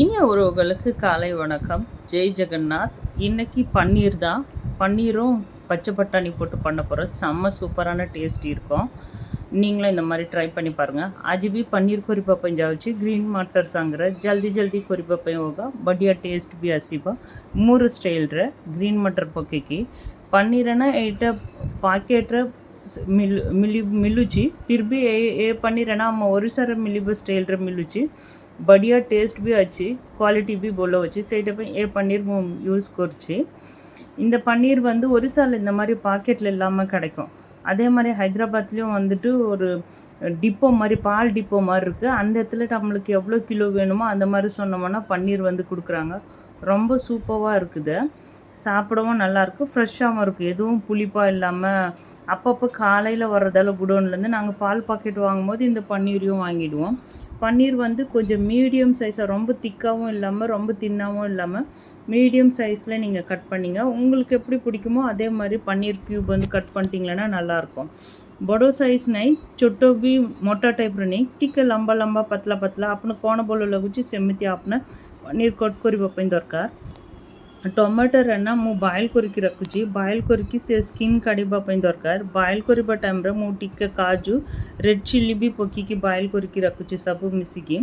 இனிய உறவுகளுக்கு காலை வணக்கம். ஜெய் ஜெகநாத். இன்றைக்கி பன்னீர் தான். பன்னீரும் பச்சை பட்டாணி போட்டு பண்ண போகிற செம்ம சூப்பரான டேஸ்ட் இருக்கும். நீங்களும் இந்த மாதிரி ட்ரை பண்ணி பாருங்கள் அஜிபி பன்னீர் पनीर को रिपा पंजावची ग्रीन ஜல்தி ஜல்தி जल्दी जल्दी படியா டேஸ்ட் பி होगा बढ़िया टेस्ट भी மட்டர் ಮೂರು ಸ್ಟೈಲ್ ರ ಗ್ರೀನ್ ಮಟರ್ ମିଲ ମିଲି ମିଲୁଛି ଫିର୍ ବି ଏ ଏ ପନିର ନା ଆମ ଓଡ଼ିଶାରେ ମିଳିବ ଷ୍ଟାଇଲ୍ରେ ମିଳୁଛି ବଢ଼ିଆ ଟେଷ୍ଟ ବି ଅଛି କ୍ୱାଲିଟି ବି ଭଲ ଅଛି ସେଇଟା ପାଇଁ ଏ ପନିର ମୁଁ யூஸ் କରୁଛି இந்த பன்னீர் வந்து ஒரிசால இந்த மாதிரி பாக்கெட்டில் இல்லாமல் கிடைக்கும் அதே மாதிரி ஹைதராபாத்லேயும் வந்துட்டு ஒரு டிப்போ மாதிரி பால் டிப்போ மாதிரி இருக்குது அந்த இடத்துல நம்மளுக்கு எவ்வளோ கிலோ வேணுமோ அந்த மாதிரி சொன்னோம்னா பன்னீர் வந்து கொடுக்குறாங்க ரொம்ப சூப்பராக இருக்குது சாப்பிடவும் நல்லாயிருக்கும். ஃப்ரெஷ்ஷாகவும் இருக்கும். எதுவும் புளிப்பாக இல்லாமல் அப்பப்போ காலையில் வர்றதால குடோன்லேருந்து நாங்கள் பால் பாக்கெட் வாங்கும்போது இந்த பன்னீரையும் வாங்கிடுவோம். பன்னீர் வந்து கொஞ்சம் மீடியம் சைஸாக ரொம்ப திக்காகவும் இல்லாமல் ரொம்ப தின்னாகவும் இல்லாமல் மீடியம் சைஸில் நீங்கள் கட் பண்ணிங்க. உங்களுக்கு எப்படி பிடிக்குமோ அதே மாதிரி பன்னீர் க்யூப் வந்து கட் பண்ணிட்டீங்களன்னா நல்லாயிருக்கும். बड़ो சைஸ் नहीं छोटो மொட்டா मोटा நெய் नहीं ठीक லம்பா लंबा लंबा அப்புடின்னு पतला आपने कौन बोलो लगुच सेमती आपने पनीर कट ଦରକାର ଟମାଟୋରନା ମୁଁ ବଏଲ୍ କରିକି ରଖୁଛି ବଏଲ୍ କରିକି ସେ ସ୍କିନ୍ କାଢ଼ିବା ପାଇଁ ଦରକାର ବଏଲ୍ କରିବା ଟାଇମ୍ରେ ମୁଁ ଟିକେ କାଜୁ ரெட் சில்லி பி பொக்கிக்கு பாயில் கொறுக்கி ரக்குச்சு சப்பு மிசிக்கி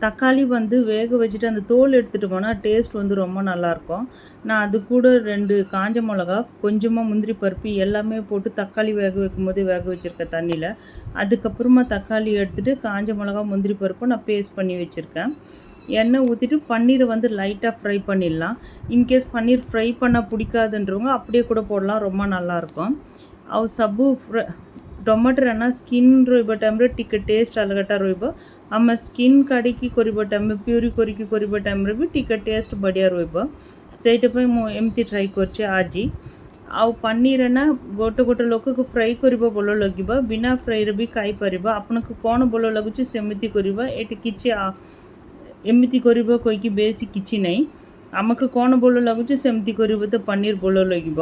தக்காளி வந்து வேக வச்சுட்டு அந்த தோல் எடுத்துகிட்டு போனால் டேஸ்ட் வந்து ரொம்ப நல்லாயிருக்கும் நான் அது கூட ரெண்டு காஞ்ச மிளகா கொஞ்சமாக முந்திரி பருப்பு எல்லாமே போட்டு தக்காளி வேக வைக்கும்போது வேக வச்சுருக்கேன் தண்ணியில் அதுக்கப்புறமா தக்காளி எடுத்துகிட்டு காஞ்ச மிளகா முந்திரி பருப்பு நான் பேஸ்ட் பண்ணி வச்சுருக்கேன் எண்ணெய் ஊற்றிட்டு பன்னீரை வந்து லைட்டாக ஃப்ரை பண்ணிடலாம் இன்கேஸ் பன்னீர் ஃப்ரை பண்ண பிடிக்காதுன்றவங்க அப்படியே கூட போடலாம் ரொம்ப நல்லாயிருக்கும் ଆଉ ସବୁ ଟମାଟୋ ସ୍କିନ୍ ରହିବା ଟାଇମ୍ରେ ଟିକେ ଟେଷ୍ଟ ଅଲଗାଟା ରହିବ ଆମେ ସ୍କିନ୍ କାଢ଼ିକି କରିବା ଟାଇମ୍ରେ ପ୍ୟୁରି କରିକି କରିବା ଟାଇମ୍ରେ ବି ଟିକେ ଟେଷ୍ଟ ବଢ଼ିଆ ରହିବ ସେଇଟା ପାଇଁ ମୁଁ ଏମିତି ଟ୍ରାଏ କରିଛି ଆଜି ଆଉ ପନିର ନା ଗୋଟେ ଗୋଟେ ଲୋକକୁ ଫ୍ରାଏ କରିବା ଭଲ ଲାଗିବ ବିନା ଫ୍ରାଏରେ ବି ଖାଇପାରିବ ଆପଣଙ୍କୁ କ'ଣ ଭଲ ଲାଗୁଛି ସେମିତି କରିବା ଏଠି କିଛି ଏମିତି କରିବ କହିକି ବେଶୀ କିଛି ନାହିଁ ଆମକୁ କ'ଣ ଭଲ ଲାଗୁଛି ସେମିତି କରିବ ତ ପନିର ଭଲ ଲାଗିବ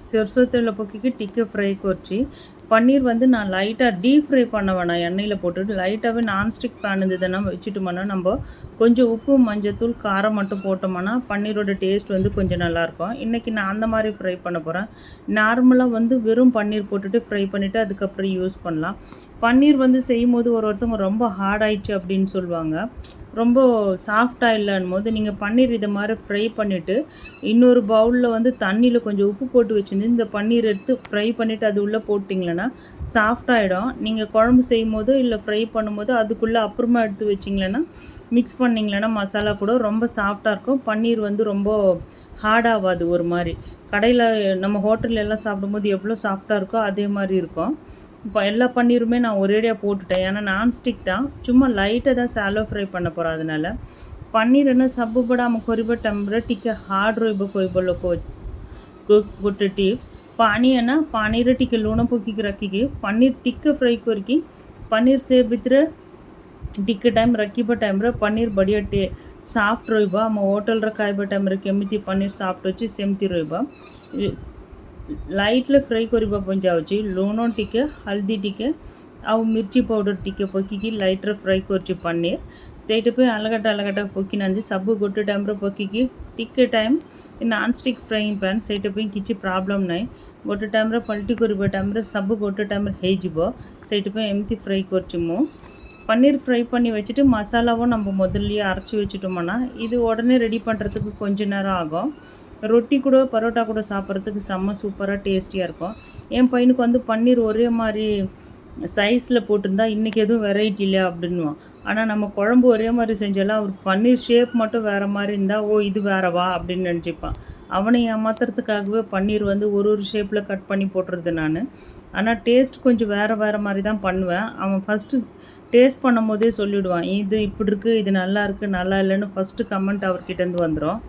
ସୋରିଷ ତେଲ ପକାଇକି ଟିକେ ଫ୍ରାଏ କରୁଛି பன்னீர் வந்து நான் லைட்டாக டீப் ஃப்ரை பண்ண வேணாம். எண்ணெயில் போட்டுட்டு லைட்டாகவே நான்ஸ்டிக் பேன் இருந்ததுன்னா வச்சுட்டோம்னா நம்ம கொஞ்சம் உப்பு மஞ்சத்தூள் காரம் மட்டும் போட்டோம்னா பன்னீரோட டேஸ்ட் வந்து கொஞ்சம் நல்லாயிருக்கும். இன்றைக்கி நான் அந்த மாதிரி ஃப்ரை பண்ண போகிறேன் நார்மலாக வந்து வெறும் பன்னீர் போட்டுட்டு ஃப்ரை பண்ணிவிட்டு அதுக்கப்புறம் யூஸ் பண்ணலாம். பன்னீர் வந்து செய்யும் போது ஒரு ஒருத்தவங்க ரொம்ப ஹார்ட் ஆயிடுச்சு அப்படின்னு சொல்லுவாங்க. ரொம்ப சாஃப்டாக இல்லைன்னும் போது நீங்கள் பன்னீர் இதை மாதிரி ஃப்ரை பண்ணிவிட்டு இன்னொரு பவுலில் வந்து தண்ணியில் கொஞ்சம் உப்பு போட்டு வச்சுருந்து இந்த பன்னீர் எடுத்து ஃப்ரை பண்ணிவிட்டு அது உள்ளே போட்டிங்களேன்னா வச்சிங்கன்னா சாஃப்டாகிடும் நீங்கள் குழம்பு செய்யும் போது இல்லை ஃப்ரை பண்ணும்போது அதுக்குள்ளே அப்புறமா எடுத்து வச்சிங்களேன்னா மிக்ஸ் பண்ணிங்களேன்னா மசாலா கூட ரொம்ப சாஃப்டாக இருக்கும். பன்னீர் வந்து ரொம்ப ஹார்டாகாது ஒரு மாதிரி. கடையில் நம்ம ஹோட்டல்ல எல்லாம் சாப்பிடும்போது எவ்வளோ சாஃப்டாக இருக்கோ அதே மாதிரி இருக்கும். இப்போ எல்லா பன்னீருமே நான் ஒரேடியாக போட்டுட்டேன். ஏன்னா நான்ஸ்டிக் தான். சும்மா லைட்டாக தான் சாலோ ஃப்ரை பண்ண போகிறோம் அதனால. పన్నీరును సబ్బు కూడా ఆమె కొరిబెట్టంబ్రో టిక్ హార్డ్ రోయిబో కొరిబోలో కొట్టు టిప్స్ ଟିପ୍ସ ପାଣି ନା ପାଣିରେ ଟିକେ ଲୁଣ ପକେଇକି ରଖିକି ପନିର ଟିକେ ଫ୍ରାଏ କରିକି ପନିର ସେ ଭିତରେ ଟିକେ ଟାଇମ୍ ରଖିବା ଟାଇମ୍ରେ ପନିର ବଢ଼ିଆ ଟେ ସଫ୍ଟ ରହିବ ଆମ ହୋଟେଲର ଖାଇବା ଟାଇମ୍ରେ କେମିତି ପନିର ସଫ୍ଟ ଅଛି ସେମିତି ରହିବ ଲାଇଟ୍ରେ ଫ୍ରାଏ କରିବା ପାଇଁ ଯାଉଛି ଲୁଣ ଟିକେ ହଳଦୀ ଟିକେ అవి మిర్చి పౌడర్ టీకే పొక్కికి లైటర్ ఫ్రై కొరిచి పన్నీర్ సేటుపై అలగడ్డ అలగడ్డ పొక్కినంది సబ్బు గొట్టు టైంలో పొక్కికి టిక్కే time non stick frying pan సేటుపై కిచ్చి ప్రాబ్లం నాయి గొట్టు టైంలో పల్టీ కొరిపే టైంలో సబ్బు గొట్టు టైంలో హేజిబో సేటుపై ఎంతి ఫ్రై కొరిచుము பன்னீர் ஃப்ரை பண்ணி வச்சுட்டு மசாலாவும் நம்ம முதல்லையே அரைச்சி வச்சுட்டோம்னா இது உடனே ரெடி பண்ணுறதுக்கு கொஞ்ச நேரம் ஆகும் ரொட்டி கூட பரோட்டா கூட சாப்பிட்றதுக்கு செம்ம சூப்பராக டேஸ்டியாக இருக்கும் என் பையனுக்கு வந்து பன்னீர் ஒரே மாதிரி சைஸில் போட்டிருந்தா இன்றைக்கி எதுவும் வெரைட்டி இல்லையா அப்படின்வான் ஆனால் நம்ம குழம்பு ஒரே மாதிரி செஞ்சாலும் அவர் பன்னீர் ஷேப் மட்டும் வேறு மாதிரி இருந்தால் ஓ இது வேறவா? அப்படின்னு நினச்சிப்பான். அவனை ஏமாத்துறதுக்காகவே பன்னீர் வந்து ஒரு ஒரு ஷேப்பில் கட் பண்ணி போட்டுறது நான். ஆனால் டேஸ்ட் கொஞ்சம் வேறு வேறு மாதிரி தான் பண்ணுவேன். அவன் ஃபஸ்ட்டு டேஸ்ட் பண்ணும் போதே சொல்லிவிடுவான் இது இப்படி இருக்குது இது நல்லா இருக்குது நல்லா இல்லைன்னு ஃபஸ்ட்டு கமெண்ட் அவர்கிட்டேருந்து வந்துடும்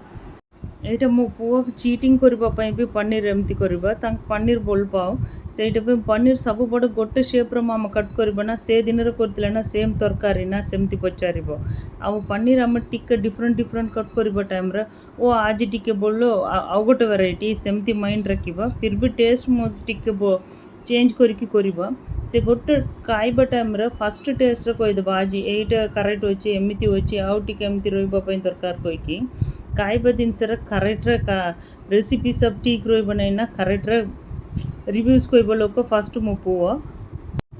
ଏଇଟା ମୋ ପୁଅକୁ ଚିଟିଂ କରିବା ପାଇଁ ବି ପନିର ଏମିତି କରିବା ତାଙ୍କୁ ପନିର ଭଲ ପାଉ ସେଇଟା ପାଇଁ ପନିର ସବୁପଟେ ଗୋଟେ ସେପ୍ର ଆମେ କଟ୍ କରିବା ନା ସେ ଦିନରେ କରିଥିଲେ ନା ସେମ୍ ତରକାରୀ ନା ସେମିତି ପଚାରିବ ଆଉ ପନିର ଆମେ ଟିକେ ଡିଫରେଣ୍ଟ ଡିଫରେଣ୍ଟ କଟ୍ କରିବା ଟାଇମ୍ରେ ଓ ଆଜି ଟିକେ ବୋଲ ଆଉ ଗୋଟେ ଭେରାଇଟି ସେମିତି ମାଇଣ୍ଡ ରଖିବ ଫିର୍ ବି ଟେଷ୍ଟ ମୁଁ ଟିକେ ଚେଞ୍ଜ କରିକି କରିବା ସେ ଗୋଟେ ଖାଇବା ଟାଇମ୍ରେ ଫାଷ୍ଟ ଟେଷ୍ଟରେ କହିଦେବା ଆଜି ଏଇଟା କରେକ୍ଟ ଅଛି ଏମିତି ଅଛି ଆଉ ଟିକେ ଏମିତି ରହିବା ପାଇଁ ଦରକାର କହିକି કાંઈ બધી కరెక్ట్గా டீ ఆఫ్ టీ கரெக்டாக ரிவ்யூஸ் రివ్యూస్ కొయ్యబోలోకి ఫస్ట్ ముప్పువో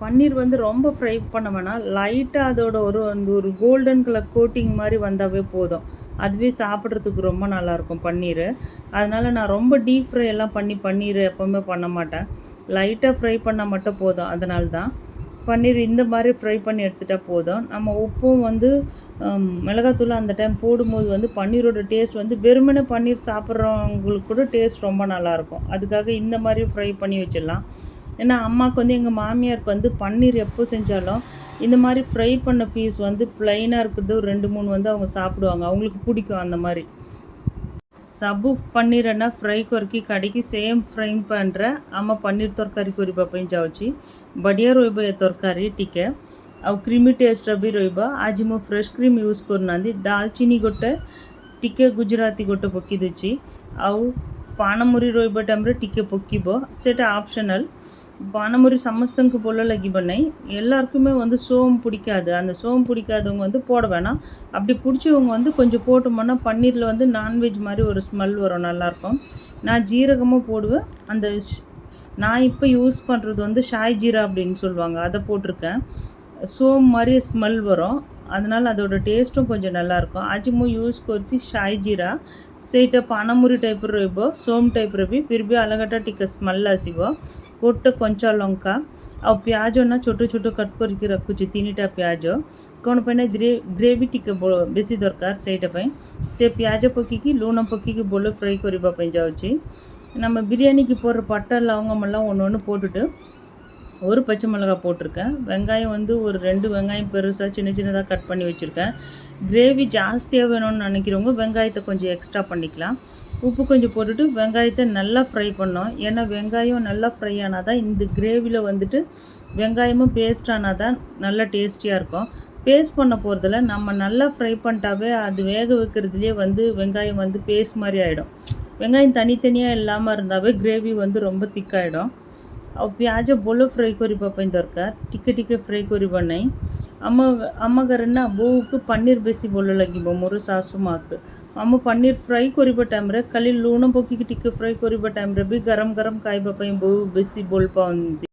பன்னீர் வந்து ரொம்ப ஃப்ரை பண்ண வேணாம் லைட்டாக அதோட ஒரு அந்த ஒரு கோல்டன் கலர் கோட்டிங் மாதிரி வந்தாவே போதும். அதுவே சாப்பிட்றதுக்கு ரொம்ப நல்லாயிருக்கும் பன்னீர். அதனால் நான் ரொம்ப டீப் ஃப்ரை எல்லாம் பண்ணி பன்னீர் எப்போவுமே பண்ண மாட்டேன். லைட்டாக ஃப்ரை பண்ணால் மட்டும் போதும். அதனால தான் பன்னீர் இந்த மாதிரி ஃப்ரை பண்ணி எடுத்துட்டால் போதும். நம்ம உப்பும் வந்து மிளகாத்தூள் அந்த டைம் போடும்போது வந்து பன்னீரோட டேஸ்ட் வந்து வெறுமனே பன்னீர் சாப்பிட்றவங்களுக்கு கூட டேஸ்ட் ரொம்ப நல்லாயிருக்கும் அதுக்காக இந்த மாதிரி ஃப்ரை பண்ணி வச்சிடலாம். ஏன்னா அம்மாவுக்கு வந்து எங்கள் மாமியாருக்கு வந்து பன்னீர் எப்போ செஞ்சாலும் இந்த மாதிரி ஃப்ரை பண்ண பீஸ் வந்து ப்ளைனாக இருக்கிறது ரெண்டு மூணு வந்து அவங்க சாப்பிடுவாங்க. அவங்களுக்கு பிடிக்கும் அந்த மாதிரி. ସବୁ ପନିର ନା ଫ୍ରାଏ କରିକି କାଢ଼ିକି ସେମ୍ ଫ୍ରାଇଂ ପ୍ୟାନ୍ରେ ଆମ ପନିର ତରକାରୀ କରିବା ପାଇଁ ଯାଉଛି ବଢ଼ିଆ ରହିବ ଏ ତରକାରୀ ଟିକେ ଆଉ କ୍ରିମି ଟେଷ୍ଟର ବି ରହିବ ଆଜି ମୁଁ ଫ୍ରେଶ୍ କ୍ରିମ୍ ୟୁଜ୍ କରୁନାହାନ୍ତି ଡାଲଚିନି ଗୋଟେ ଟିକେ ଗୁଜୁରାତି ଗୋଟେ ପକାଇ ଦେଉଛି ଆଉ ପାଣମୁରି ରହିବା ଟାଇମ୍ରେ ଟିକେ ପକାଇବ ସେଇଟା ଅପସନାଲ୍ பானமுரி சமஸ்தனுக்கு போலல கிபனை எல்லாருக்குமே வந்து சோம் பிடிக்காது. அந்த சோம் பிடிக்காதவங்க வந்து போட வேணாம். அப்படி பிடிச்சவங்க வந்து கொஞ்சம் போட்டோம்னா பன்னீரில் வந்து நான்வெஜ் மாதிரி ஒரு ஸ்மெல் வரும். நல்லாயிருக்கும் நான் ஜீரகமும் போடுவேன். அந்த நான் இப்போ யூஸ் பண்ணுறது வந்து ஷாய் ஜீரா அப்படின்னு சொல்லுவாங்க. அதை போட்டிருக்கேன். சோம் மாதிரி ஸ்மெல் வரும். அதனால் அதோட டேஸ்ட்டும் கொஞ்சம் நல்லாயிருக்கும் அஜ்மு யூஸ் கொச்சி ஷாய் ஜீரா. ସେଇଟା ପାନମୁରି டைப் ରହିବ சோம் டைப் ବି ଫିର୍ ବି டிக்க ଟିକେ ସ୍ମେଲ୍ ଗୋଟେ କଞ୍ଚା ଲଙ୍କା ଆଉ ପିଆଜ ନା ଛୋଟ ଛୋଟ କଟ୍ କରିକି ରଖୁଛି ତିନିଟା ପିଆଜ କ'ଣ ପାଇଁ ନା ଗ୍ରେଭି ଟିକେ ବେଶୀ ଦରକାର ସେଇଟା ପାଇଁ ସେ ପିଆଜ ପକାଇକି ଲୁଣ ପକାଇକି ଭଲ ஃப்ரை କରିବା ପାଇଁ ଯାଉଛି நம்ம பிரியாணிக்கு போடுற பட்டை லவங்கமெல்லாம் ஒன்று ஒன்று போட்டுட்டு ஒரு பச்சை மிளகா போட்டிருக்கேன் வெங்காயம் வந்து ஒரு ரெண்டு வெங்காயம் பெருசாக சின்ன சின்னதாக கட் பண்ணி வச்சுருக்கேன் கிரேவி ஜாஸ்தியாக வேணும்னு நினைக்கிறவங்க வெங்காயத்தை கொஞ்சம் எக்ஸ்ட்ரா பண்ணிக்கலாம் உப்பு கொஞ்சம் போட்டுட்டு வெங்காயத்தை நல்லா ஃப்ரை பண்ணோம் ஏன்னா வெங்காயம் நல்லா ஃப்ரை ஆனால் தான் இந்த கிரேவியில் வந்துட்டு வெங்காயமும் பேஸ்ட் ஆனால் தான் நல்லா டேஸ்டியாக இருக்கும் பேஸ்ட் பண்ண போகிறதில்ல நம்ம நல்லா ஃப்ரை பண்ணிட்டாவே அது வேக வைக்கிறதுலேயே வந்து வெங்காயம் வந்து பேஸ்ட் மாதிரி ஆகிடும் வெங்காயம் தனித்தனியாக இல்லாமல் இருந்தாவே கிரேவி வந்து ரொம்ப திக்காகிடும் ଆଉ ପିଆଜ ଭଲ ଫ୍ରାଏ କରିବା ପାଇଁ ଦରକାର ଟିକେ ଟିକେ ଫ୍ରାଏ କରିବା ନାହିଁ ଆମ ଆମ ଘରେ ନା ବୋଉକୁ ପନିର ବେଶୀ ଭଲ ଲାଗିବ ମୋର ଶାଶୁ ମାଆକୁ ଆମ ପନିର ଫ୍ରାଇ କରିବା ଟାଇମ୍ରେ ଖାଲି ଲୁଣ ପକାଇକି ଟିକେ ଫ୍ରାଇ କରିବା ଟାଇମ୍ରେ ବି ଗରମ ଗରମ ଖାଇବା ପାଇଁ ବହୁ ବେଶୀ ଭଲ ପାଆନ୍ତି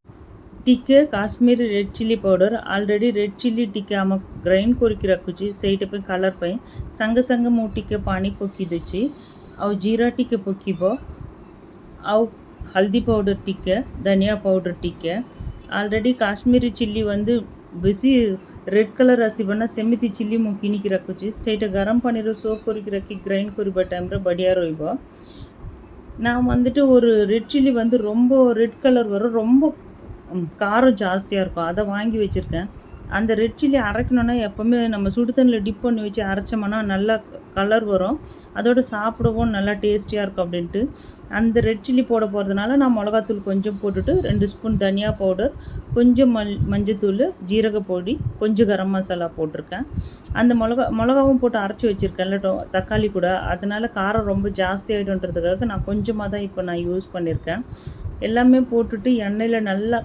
ଟିକେ Kashmir red chilli powder already red chilli ଟିକେ ଆମ ଗ୍ରାଇଣ୍ଡ କରିକି ରଖୁଛି ସେଇଟା ପାଇଁ କଲର୍ ପାଇଁ ସାଙ୍ଗେ ସାଙ୍ଗେ ମୁଁ ଟିକେ ପାଣି ପକାଇ ଦେଉଛି ଆଉ ଜିରା ଟିକେ ପକାଇବ ଆଉ ହଳଦୀ ପାଉଡ଼ର ଟିକେ ଧନିଆ ପାଉଡ଼ର ଟିକେ ಆಲ್ರೆಡಿ ಕಾಶ್ಮೀರಿ ಚಿಲ್ಲಿ ಒಂದು ବେଶୀ ரெட் கலர் ଆସିବ பண்ணால் ସେମିତି சில்லி ମୁଁ କିଣିକି ରଖୁଛି சைட்டை கரம் ପାଣିରେ சோப் କରିକି ରଖି ଗ୍ରାଇଣ୍ଡ କରିବା ଟାଇମ୍ରେ ବଢ଼ିଆ ରହିବ நான் வந்துட்டு ஒரு ரெட் சில்லி வந்து ரொம்ப ரெட் கலர் வரும். ரொம்ப காரம் ஜாஸ்தியாக இருக்கும். அதை வாங்கி வச்சுருக்கேன். அந்த ரெட் சில்லி அரைக்கணுன்னா எப்போவுமே நம்ம சுடு தண்ணியில் டிப் பண்ணி வச்சு அரைச்சோம்னா நல்லா கலர் வரும். அதோடு சாப்பிடவும் நல்லா டேஸ்டியாக இருக்கும் அப்படின்ட்டு. அந்த ரெட் சில்லி போட போகிறதுனால நான் மிளகாத்தூள் கொஞ்சம் போட்டுட்டு ரெண்டு ஸ்பூன் தனியா பவுடர் கொஞ்சம் மல் மஞ்சத்தூள் ஜீரக பொடி கொஞ்சம் கரம் மசாலா போட்டிருக்கேன். அந்த மிளகா மிளகாவும் போட்டு அரைச்சி வச்சுருக்கேன்ல தக்காளி கூட. அதனால் காரம் ரொம்ப ஜாஸ்தி ஆகிடும்ன்றதுக்காக நான் கொஞ்சமாக தான் இப்போ நான் யூஸ் பண்ணியிருக்கேன் எல்லாமே போட்டுட்டு எண்ணெயில் நல்லா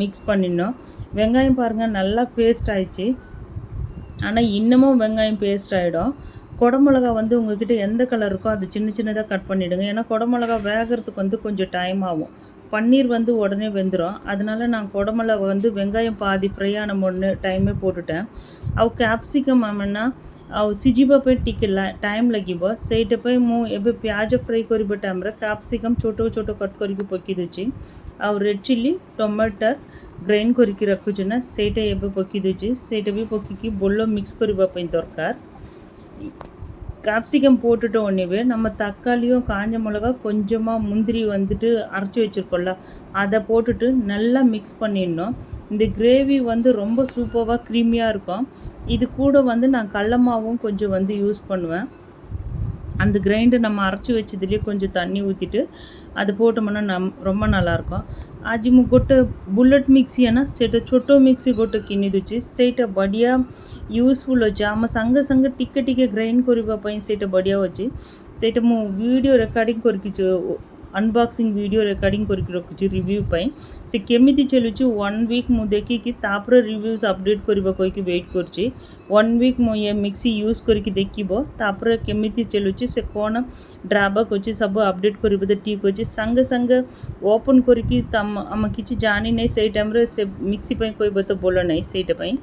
மிக்ஸ் பண்ணிடணும் வெங்காயம் பாருங்கள் நல்லா பேஸ்ட் ஆயிடுச்சு. ஆனால் இன்னமும் வெங்காயம் பேஸ்ட் ஆகிடும் குடமிளகா வந்து உங்ககிட்ட எந்த கலர் இருக்கோ அது சின்ன சின்னதாக கட் பண்ணிவிடுங்க ஏன்னா குடமிளகா வேகிறதுக்கு வந்து கொஞ்சம் டைம் ஆகும். பன்னீர் வந்து உடனே வெந்துடும் அதனால நான் குடமிளகா வந்து வெங்காயம் பாதி ஃப்ரை ஒன்று டைமே போட்டுட்டேன். அவள் கேப்சிகம் ஆமன்னா ଆଉ ସିଝିବା ପାଇଁ ଟିକେ ଟାଇମ୍ ଲାଗିବ ସେଇଟା ପାଇଁ ମୁଁ ଏବେ ପିଆଜ ଫ୍ରାଏ କରିବା ଟାଇମ୍ରେ କ୍ୟାପ୍ସିକମ୍ ଛୋଟ ଛୋଟ କଟ୍ କରିକି ପକାଇ ଦେଉଛି ଆଉ ରେଡ଼୍ ଚିଲି ଟମାଟର ଗ୍ରାଇଣ୍ଡ କରିକି ରଖୁଛି ନା ସେଇଟା ଏବେ ପକାଇ ଦେଉଛି ସେଇଟା ବି ପକାଇକି ଭଲ ମିକ୍ସ କରିବା ପାଇଁ ଦରକାର கேப்சிகம் போட்டுட்ட உடனேவே நம்ம தக்காளியும் காஞ்ச மிளகா கொஞ்சமாக முந்திரி வந்துட்டு அரைச்சி வச்சுருக்கோம்ல அதை போட்டுட்டு நல்லா மிக்ஸ் பண்ணிடணும். இந்த கிரேவி வந்து ரொம்ப சூப்பராக க்ரீமியாக இருக்கும். இது கூட வந்து நான் கடல மாவும் கொஞ்சம் வந்து யூஸ் பண்ணுவேன். அந்த கிரைண்டர் நம்ம அரைச்சி வச்சதுலேயே கொஞ்சம் தண்ணி ஊற்றிட்டு அது போட்டோம்னா நம் ரொம்ப ନଲାର୍କ ଆଜି ମୁଁ ଗୋଟେ ବୁଲେଟ୍ ମିକ୍ସି ନା ସେଇଟା ଛୋଟ ମିକ୍ସି ଗୋଟେ କିଣିଦେଉଛି ସେଇଟା ବଢ଼ିଆ ୟୁଜଫୁଲ୍ ଅଛି ଆମ ସାଙ୍ଗେ ସାଙ୍ଗେ ଟିକେ ଟିକେ ଗ୍ରାଇଣ୍ଡ କରିବା ପାଇଁ ସେଇଟା ବଢ଼ିଆ ଅଛି ସେଇଟା ମୁଁ ଭିଡ଼ିଓ ରେକର୍ଡ଼ିଂ କରିକି ଅନବକ୍ସିଂ ଭିଡ଼ିଓ ରେକର୍ଡ଼ିଂ କରିକି ରଖୁଛି ରିଭ୍ୟୁ ପାଇଁ ସେ କେମିତି ଚାଲୁଛି ୱାନ୍ ୱିକ୍ ମୁଁ ଦେଖିକି ତାପରେ ରିଭ୍ୟୁଜ୍ ଅପଡ଼େଟ୍ କରିବ କହିକି ୱେଟ୍ କରୁଛି ୱାନ୍ ୱିକ୍ ମୁଁ ଏ ମିକ୍ସି ୟୁଜ୍ କରିକି ଦେଖିବ ତାପରେ କେମିତି ଚାଲୁଛି ସେ କ'ଣ ଡ୍ରାବାକ୍ ଅଛି ସବୁ ଅପଡ଼େଟ୍ କରିବ ତ ଠିକ୍ ଅଛି ସାଙ୍ଗେ ସାଙ୍ଗେ ଓପନ୍ କରିକି ତମ ଆମେ କିଛି ଜାଣିନାହିଁ ସେଇ ଟାଇମ୍ରେ ସେ ମିକ୍ସି ପାଇଁ କହିବ ତ ଭଲ ନାହିଁ ସେଇଟା ପାଇଁ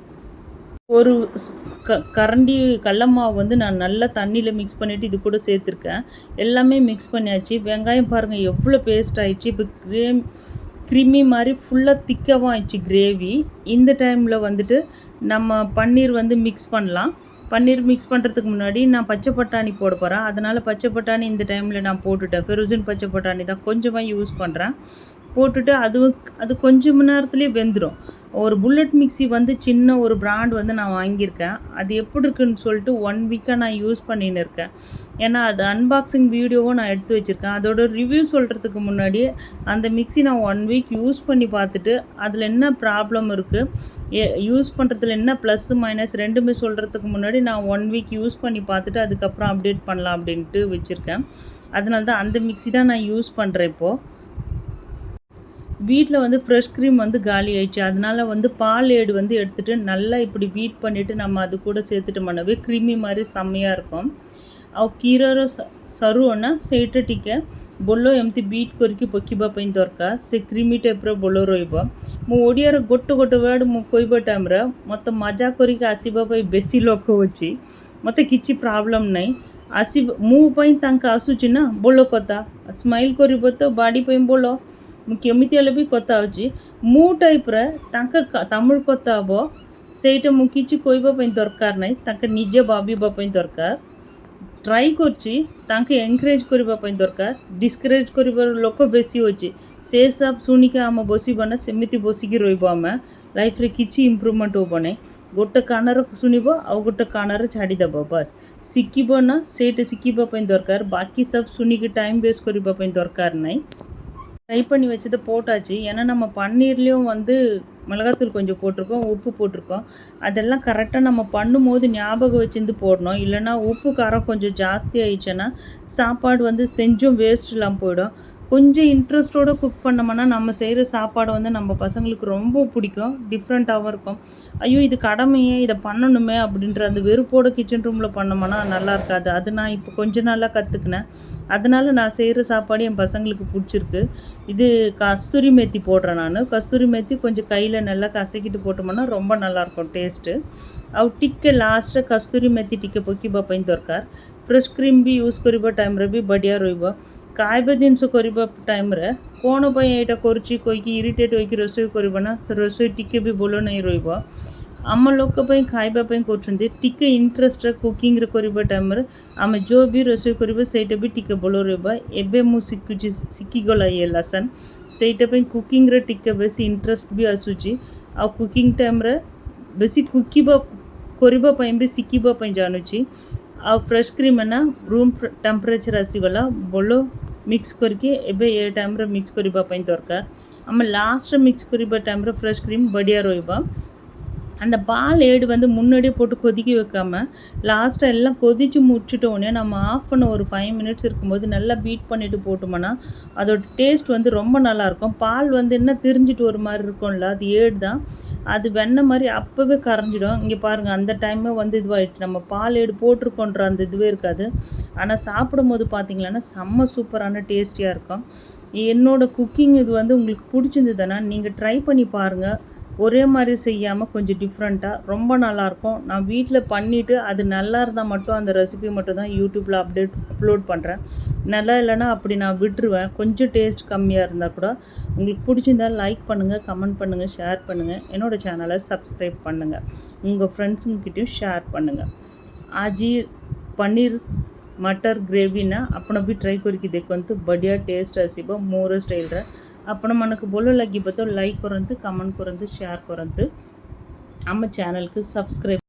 ஒரு ஸ் க கரண்டி கடலமாவு வந்து நான் நல்லா தண்ணியில் மிக்ஸ் பண்ணிவிட்டு இது கூட சேர்த்துருக்கேன். எல்லாமே மிக்ஸ் பண்ணியாச்சு. வெங்காயம் பாருங்கள் எவ்வளோ பேஸ்ட் ஆயிடுச்சு. இப்போ கிரேம் கிருமி மாதிரி ஃபுல்லாக திக்காகவும் ஆயிடுச்சு கிரேவி இந்த டைமில் வந்துட்டு நம்ம பன்னீர் வந்து மிக்ஸ் பண்ணலாம். பன்னீர் மிக்ஸ் பண்ணுறதுக்கு முன்னாடி நான் பச்சை பட்டாணி போட போகிறேன் அதனால் பச்சை பட்டாணி இந்த டைமில் நான் போட்டுட்டேன். ஃபெரோசின் பச்சை பட்டாணி தான் கொஞ்சமாக யூஸ் பண்ணுறேன் போட்டுட்டு அதுவும் அது கொஞ்ச மணி நேரத்துலேயே வெந்துடும் ஒரு புல்லட் மிக்சி வந்து சின்ன ஒரு பிராண்ட் வந்து நான் வாங்கியிருக்கேன். அது எப்படி இருக்குன்னு சொல்லிட்டு ஒன் வீக்காக நான் யூஸ் பண்ணின்னு இருக்கேன். ஏன்னா அது அன்பாக்சிங் வீடியோவும் நான் எடுத்து வச்சுருக்கேன். அதோட ரிவ்யூ சொல்கிறதுக்கு முன்னாடி அந்த மிக்ஸி நான் ஒன் வீக் யூஸ் பண்ணி பார்த்துட்டு அதில் என்ன ப்ராப்ளம் இருக்குது யூஸ் பண்ணுறதுல என்ன ப்ளஸ் மைனஸ் ரெண்டுமே சொல்கிறதுக்கு முன்னாடி நான் ஒன் வீக் யூஸ் பண்ணி பார்த்துட்டு அதுக்கப்புறம் அப்டேட் பண்ணலாம் அப்படின்ட்டு வச்சுருக்கேன். அதனால தான் அந்த மிக்ஸி தான் நான் யூஸ் பண்ணுறேன் இப்போது வீட்டில் வந்து ஃப்ரெஷ் க்ரீம் வந்து காலி ஆயிடுச்சு அதனால வந்து பால் ஏடு வந்து எடுத்துகிட்டு நல்லா இப்படி பீட் பண்ணிவிட்டு நம்ம அது கூட சேர்த்துட்டோம்னாவே க்ரீமி மாதிரி செம்மையாக இருக்கும் ଆଉ କ୍ଷୀରର ସରୁ ଅନା ସେଇଟା ଟିକେ ବୋଲ ଏମିତି ବିଟ୍ କରିକି ପକିବା ପାଇଁ ଦରକାର ସେ କ୍ରିମି ଟାଇପ୍ର ବୋଲ ରହିବ ମୁଁ ଓଡ଼ିଆର ଗୋଟେ ଗୋଟେ ୱାର୍ଡ଼ ମୁଁ କହିବା ଟାଇମ୍ରେ ମୋତେ ମଜା କରିକି ଆସିବା ପାଇଁ ବେଶୀ ଲୋକ ଅଛି ମୋତେ କିଛି ପ୍ରୋବ୍ଲେମ୍ ନାହିଁ ଆସିବ ମୁଁ ପାଇଁ ତାଙ୍କ ଆସୁଛି ନା ବୋଲ କଥା ସ୍ମାଇଲ୍ କରିବ ତ ବାଡ଼ି ପାଇଁ ବୋଲ ମୁଁ କେମିତି ହେଲେ ବି କଥା ହେଉଛି ମୁଁ ଟାଇପ୍ରେ ତାଙ୍କ ତାମିଲ କଥା ହେବ ସେଇଟା ମୁଁ କିଛି କହିବା ପାଇଁ ଦରକାର ନାହିଁ ତାଙ୍କ ନିଜେ ଭାବିବା ପାଇଁ ଦରକାର ଟ୍ରାଏ କରୁଛି ତାଙ୍କୁ ଏନକରେଜ୍ କରିବା ପାଇଁ ଦରକାର ଡିସ୍କରେଜ୍ କରିବାର ଲୋକ ବେଶୀ ଅଛି ସେ ସବ ଶୁଣିକି ଆମ ବସିବ ନା ସେମିତି ବସିକି ରହିବ ଆମେ ଲାଇଫ୍ରେ କିଛି ଇମ୍ପ୍ରୁଭମେଣ୍ଟ ହେବ ନାହିଁ ଗୋଟେ କାନରେ ଶୁଣିବ ଆଉ ଗୋଟେ କାନରେ ଛାଡ଼ିଦେବ ବାସ୍ ଶିଖିବ ନା ସେଇଟା ଶିଖିବା ପାଇଁ ଦରକାର ବାକି ସବ ଶୁଣିକି ଟାଇମ୍ ୱେଷ୍ଟ କରିବା ପାଇଁ ଦରକାର ନାହିଁ ஃப்ரை பண்ணி வச்சதை போட்டாச்சு. ஏன்னா நம்ம பன்னீர்லேயும் வந்து மிளகாத்தூள் கொஞ்சம் போட்டிருக்கோம் உப்பு போட்டிருக்கோம். அதெல்லாம் கரெக்டாக நம்ம பண்ணும்போது ஞாபகம் வச்சுருந்து போடணும். இல்லைன்னா உப்பு காரம் கொஞ்சம் ஜாஸ்தி ஆயிடுச்சுன்னா சாப்பாடு வந்து செஞ்சும் வேஸ்ட்லாம் போயிடும். கொஞ்சம் இன்ட்ரெஸ்ட்டோடு குக் பண்ணோம்னா நம்ம செய்கிற சாப்பாடு வந்து நம்ம பசங்களுக்கு ரொம்ப பிடிக்கும் டிஃப்ரெண்ட்டாகவும் இருக்கும் ஐயோ இது கடமையே இதை பண்ணணுமே அப்படின்ற அந்த வெறுப்போட கிச்சன் ரூமில் பண்ணோம்னா நல்லா இருக்காது அது நான் இப்போ கொஞ்ச நாளாக கற்றுக்கினேன் அதனால நான் செய்கிற சாப்பாடு என் பசங்களுக்கு பிடிச்சிருக்கு இது கஸ்தூரி மேத்தி போடுறேன் நான் கஸ்தூரி மேத்தி கொஞ்சம் கையில் நல்லா கசக்கிட்டு போட்டோம்னா ரொம்ப நல்லாயிருக்கும் ଟେଷ୍ଟ ଆଉ ଟିକେ ଲାଷ୍ଟରେ କସ୍ତୁରୀ ମେଥି ଟିକେ ପକାଇବା ପାଇଁ ଦରକାର ଫ୍ରେଶ୍ କ୍ରିମ୍ ବି ୟୁଜ୍ କରିବା ଟାଇମ୍ରେ ବି ବଢ଼ିଆ ରହିବ ଖାଇବା ଜିନିଷ କରିବା ଟାଇମ୍ରେ କ'ଣ ପାଇଁ ଏଇଟା କରୁଛି କହିକି ଇରିଟେଟ୍ ହୋଇକି ରୋଷେଇ କରିବ ନା ସେ ରୋଷେଇ ଟିକେ ବି ଭଲ ନାହିଁ ରହିବ ଆମ ଲୋକ ପାଇଁ ଖାଇବା ପାଇଁ କରୁଛନ୍ତି ଟିକେ ଇଣ୍ଟରେଷ୍ଟରେ କୁକିଂରେ କରିବା ଟାଇମ୍ରେ ଆମେ ଯେଉଁ ବି ରୋଷେଇ କରିବା ସେଇଟା ବି ଟିକେ ଭଲ ରହିବ ଏବେ ମୁଁ ଶିଖୁଛି ଶିଖିଗଲା ଇଏ ଲେସନ୍ ସେଇଟା ପାଇଁ କୁକିଂରେ ଟିକେ ବେଶୀ ଇଣ୍ଟରେଷ୍ଟ ବି ଆସୁଛି ଆଉ କୁକିଂ ଟାଇମ୍ରେ ବେଶୀ କୁକିବା କରିବା ପାଇଁ ବି ଶିଖିବା ପାଇଁ ଜାଣୁଛି ଆଉ ଫ୍ରେଶ୍ କ୍ରିମ୍ ନା ରୁମ୍ ଟେମ୍ପରେଚର୍ ଆସିଗଲା ଭଲ ମିକ୍ସ କରିକି ଏବେ ଏ ଟାଇମ୍ରେ ମିକ୍ସ କରିବା ପାଇଁ ଦରକାର ଆମେ ଲାଷ୍ଟରେ ମିକ୍ସ କରିବା ଟାଇମ୍ରେ ଫ୍ରେଶ୍ କ୍ରିମ୍ ବଢ଼ିଆ ରହିବ அந்த பால் ஏடு வந்து முன்னாடியே போட்டு கொதிக்க வைக்காமல் லாஸ்ட்டாக எல்லாம் கொதித்து முடிச்சிட்டோடனே நம்ம ஆஃப் பண்ண ஒரு ஃபைவ் மினிட்ஸ் இருக்கும்போது நல்லா பீட் பண்ணிவிட்டு போட்டோம்னா அதோட டேஸ்ட் வந்து ரொம்ப நல்லாயிருக்கும் பால் வந்து என்ன திரிஞ்சிட்டு ஒரு மாதிரி இருக்கும்ல அது ஏடு தான். அது வெண்ணெய் மாதிரி அப்போவே கரைஞ்சிடும். இங்கே பாருங்கள் அந்த டைமே வந்து இதுவாகிட்டு நம்ம பால் ஏடு போட்டிருக்கோன்ற அந்த இதுவே இருக்காது. ஆனால் சாப்பிடும் போது செம்ம சூப்பரான டேஸ்டியாக இருக்கும். என்னோடய குக்கிங் இது வந்து உங்களுக்கு பிடிச்சிருந்ததுன்னா நீங்கள் ட்ரை பண்ணி பாருங்கள் ஒரே மாதிரி செய்யாமல் கொஞ்சம் டிஃப்ரெண்ட்டாக ரொம்ப நல்லாயிருக்கும். நான் வீட்டில் பண்ணிவிட்டு அது நல்லா இருந்தால் மட்டும் அந்த ரெசிபி மட்டும் தான் யூடியூப்பில் அப்டேட் அப்லோட் பண்ணுறேன் நல்லா இல்லைனா அப்படி நான் விட்டுருவேன். கொஞ்சம் டேஸ்ட் கம்மியாக இருந்தால் கூட உங்களுக்கு பிடிச்சிருந்தா லைக் பண்ணுங்கள் கமெண்ட் பண்ணுங்கள் ஷேர் பண்ணுங்கள் என்னோடய சேனலை சப்ஸ்கிரைப் பண்ணுங்கள் உங்கள் ஃப்ரெண்ட்ஸுங்கிட்டையும் ஷேர் பண்ணுங்கள் ஆஜி பன்னீர் மட்டர் ग्रेवी ना போய் ட்ரை ट्राई करके देखो तो बढ़िया टेस्ट आसो ଷ୍ଟାଇଲ୍ରେ ଆପଣମାନଙ୍କୁ ଭଲ ଲାଗିବ ତ ଲାଇକ୍ କରନ୍ତୁ କମେଣ୍ଟ କରନ୍ତୁ ସେୟାର କରନ୍ତୁ ଆମ ଚ୍ୟାନେଲ୍କୁ ସବସ୍କ୍ରାଇବ୍